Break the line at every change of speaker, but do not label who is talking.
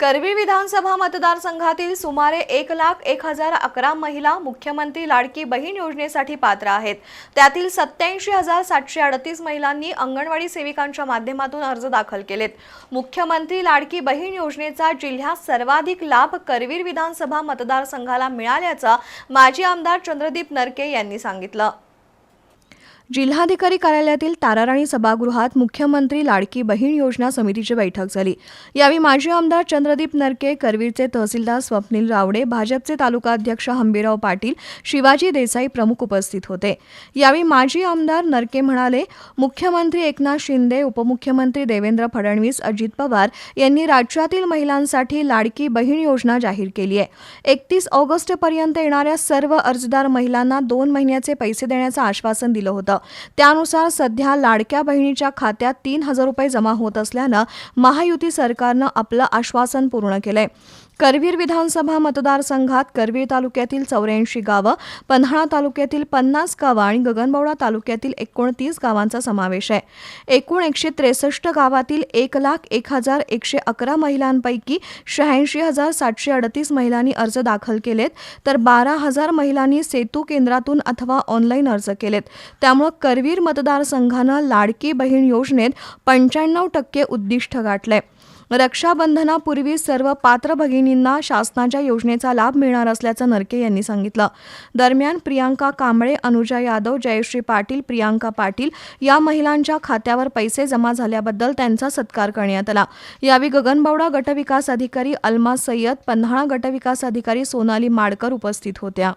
करवी विधानसभा मतदारसंघातील सुमारे एक लाख एक हजार अकरा महिला मुख्यमंत्री लाडकी बहीण योजनेसाठी पात्र आहेत. त्यातील सत्याऐंशी हजार सातशे अडतीस महिलांनी अंगणवाडी सेविकांच्या माध्यमातून अर्ज दाखल केलेत. मुख्यमंत्री लाडकी बहीण योजनेचा जिल्ह्यात सर्वाधिक लाभ करवीर विधानसभा मतदारसंघाला मिळाल्याचं माजी आमदार चंद्रदीप नरके यांनी सांगितलं. जिल्हाधिकारी कार्यालयातील ताराराणी सभागृहात मुख्यमंत्री लाडकी बहीण योजना समितीची बैठक झाली. यावेळी माजी आमदार चंद्रदीप नरके करवीरचे तहसीलदार स्वप्नील रावडे भाजपचे तालुकाध्यक्ष हंबीराव पाटील शिवाजी देसाई प्रमुख उपस्थित होते. यावेळी माजी आमदार नरके म्हणाले मुख्यमंत्री एकनाथ शिंदे उपमुख्यमंत्री देवेंद्र फडणवीस अजित पवार यांनी राज्यातील महिलांसाठी लाडकी बहीण योजना जाहीर केली आहे. एकतीस ऑगस्टपर्यंत येणाऱ्या सर्व अर्जदार महिलांना दोन महिन्याचे पैसे देण्याचं आश्वासन दिलं होतं. त्यानुसार सध्या लाडक्या बहिणीच्या खात्यात तीन हजार रुपये जमा होत असल्यानं महायुती सरकारनं आपलं आश्वासन पूर्ण केलंय. करवीर विधानसभा मतदारसंघात करवीर तालुक्यातील चौऱ्याऐंशी गावं पन्हाळा तालुक्यातील पन्नास गावं आणि गगनबावडा तालुक्यातील एकोणतीस गावांचा समावेश आहे. एकूण एकशे त्रेसष्ट गावातील एक लाख एक हजार एकशे अकरा महिलांपैकी शहाऐंशी हजार सातशे अडतीस महिलांनी अर्ज दाखल केलेत तर बारा हजार महिलांनी सेतू केंद्रातून अथवा ऑनलाईन अर्ज केलेत. त्यामुळं करवीर मतदारसंघानं लाडकी बहीण योजनेत पंच्याण्णव टक्के उद्दिष्ट गाठलंय. रक्षाबंधनापूर्वी सर्व पात्र भगिनींना शासनाच्या योजनेचा लाभ मिळणार असल्याचं नरके यांनी सांगितलं. दरम्यान प्रियांका कांबळे अनुजा यादव जयश्री पाटील प्रियांका पाटील या महिलांच्या खात्यावर पैसे जमा झाल्याबद्दल त्यांचा सत्कार करण्यात आला. यावेळी गगनबावडा गटविकास अधिकारी अल्मा सय्यद पन्हाळा गटविकास अधिकारी सोनाली माडकर उपस्थित होत्या.